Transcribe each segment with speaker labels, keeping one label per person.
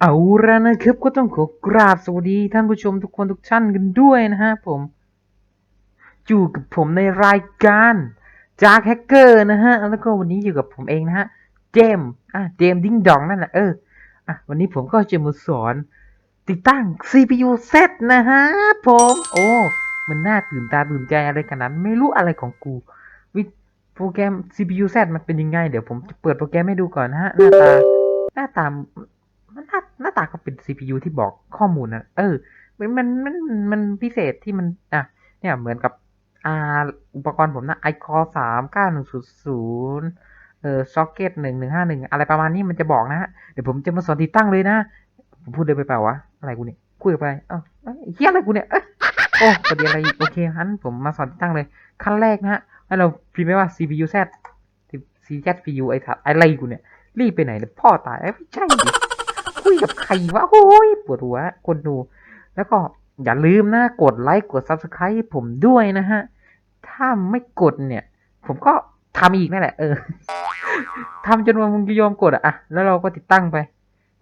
Speaker 1: เอาละนะครับก็ต้องขอกราบสวัสดีท่านผู้ชมทุกคนทุกท่านกันด้วยนะฮะผม อยู่กับผมในรายการจากแฮกเกอร์นะฮะ แล้วก็วันนี้อยู่กับผมเองนะฮะ เจมอะเจมดิ้งดองนั่นแหละเอออะวันนี้ผมก็จะมาสอน ติดตั้ง CPU Z นะฮะผม โอ้ มันน่าตื่นตาตื่นใจอะไรขนาดไม่รู้อะไรของกูวิโปรแกรม CPU Z มันเป็นยังไง เดี๋ยวผมจะเปิดโปรแกรมให้ดูก่อนนะฮะหน้าตาหน้าตาม หน้าหน้าตาก็เป็น CPU ที่บอกข้อมูลนะเออมันมันมันมันพิเศษที่มันอะเนี่ยเหมือนกับอ่าอุปกรณ์ผมนะ iCore สามเก้าหนึ่งศูนย์ศูนย์เออ socket หนึ่งหนึ่งห้าหนึ่งอะไรประมาณนี้มันจะบอกนะฮะเดี๋ยวผมจะมาสอนติดตั้งเลยนะ ผมพูดเลยไปเปล่าวะ อะไรกูเนี่ยคุยไปเอ้าเอ้ยเฮียอะไรกูเนี่ยโอ้ประเดี๋ยวอะไรโอเคงั้นผมมาสอนติดตั้งเลย ขั้นแรกนะฮะให้เราพิมพ์ไว้ว่า CPU Z CPU ไอ้ถัดอะไรกูเนี่ยรีบไปไหนเลยพ่อตายเอ้ไม่ใช่ คุยกับใครวะโอ้ยปวดหัวคนดู แล้วก็อย่าลืมนะกดไลค์กด Subscribe ผมด้วยนะฮะ ถ้าไม่กดเนี่ย ผมก็ทำอีกนั่นแหละ เออทำจนวันมึงจะยอมกดอะอะแล้วเราก็ติดตั้งไป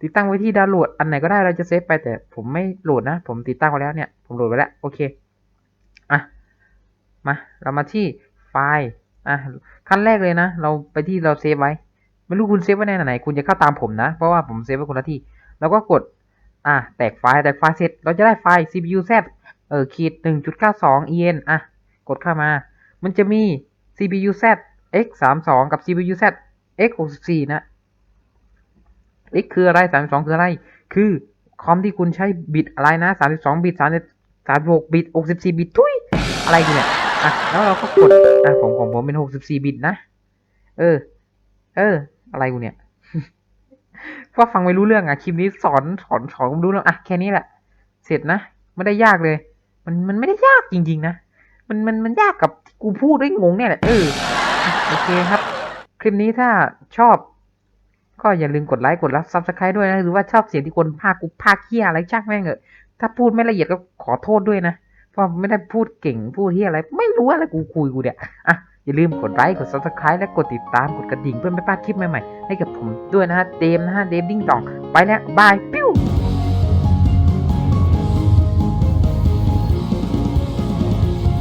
Speaker 1: ติดตั้งไว้ที่ดาวน์โหลด อันไหนก็ได้เราจะเซฟไปแต่ผมไม่โหลดนะ ผมติดตั้งไว้แล้วเนี่ย ผมโหลดไว้แล้ว โอเค อะ มา เรามาที่ไฟล์ อะ ขั้นแรกเลยนะ เราไปที่เราเซฟไว้ ไม่รู้คุณเซฟไว้ในไหน คุณจะเข้าตามผมนะ เพราะว่าผมเซฟไว้คนละที่ แล้วก็กดอะแตกไฟล์แตกไฟล์เสร็จเราจะได้ไฟล์ CPU Z เออขีดหนึ่งจุดเก้าสอง en อะกดเข้ามา มันจะมี CPU Z x สามสองกับ CPU Z x หกสิบสี่นะ x คืออะไรสามสองคืออะไร คือคอมที่คุณใช้บิตอะไรนะสามสิบสองบิตสามสามหกบิตหกสิบสี่บิต ทุย อะไรกูเนี่ย อะ แล้วเราก็กด อะของของผมเป็นหกสิบสี่บิตนะ เออ เออ อะไรกูเนี่ย ว่าฟังไม่รู้เรื่องอะคลิปนี้สอนสอนสอนไม่รู้เรื่องอะแค่นี้แหละ เสร็จนะไม่ได้ยากเลย มันมันไม่ได้ยากจริง ๆ นะมันมันมันยากกับกูพูดได้งงเนี่ยแหละเออโอเคครับ คลิปนี้ถ้าชอบ ก็อย่าลืมกดไลค์กดรับซับสไครต์ด้วยนะหรือว่าชอบเสียงที่คนพากูพากเฮียอะไรช่างแม่งเถอะถ้าพูดไม่ละเอียดก็ขอโทษด้วยนะเพราะไม่ได้พูดเก่งพูดเฮียอะไร ไม่รู้อะไรกูคุยกูเนี่ยอะ อย่าลืมกดไลค์กดซับสไครต์และกดติดตามกดกระดิ่งเพื่อไม่พลาดคลิปใหม่ๆให้กับผมด้วยนะฮะเดมนะฮะเดมดิ้งดองไปแล้วบายป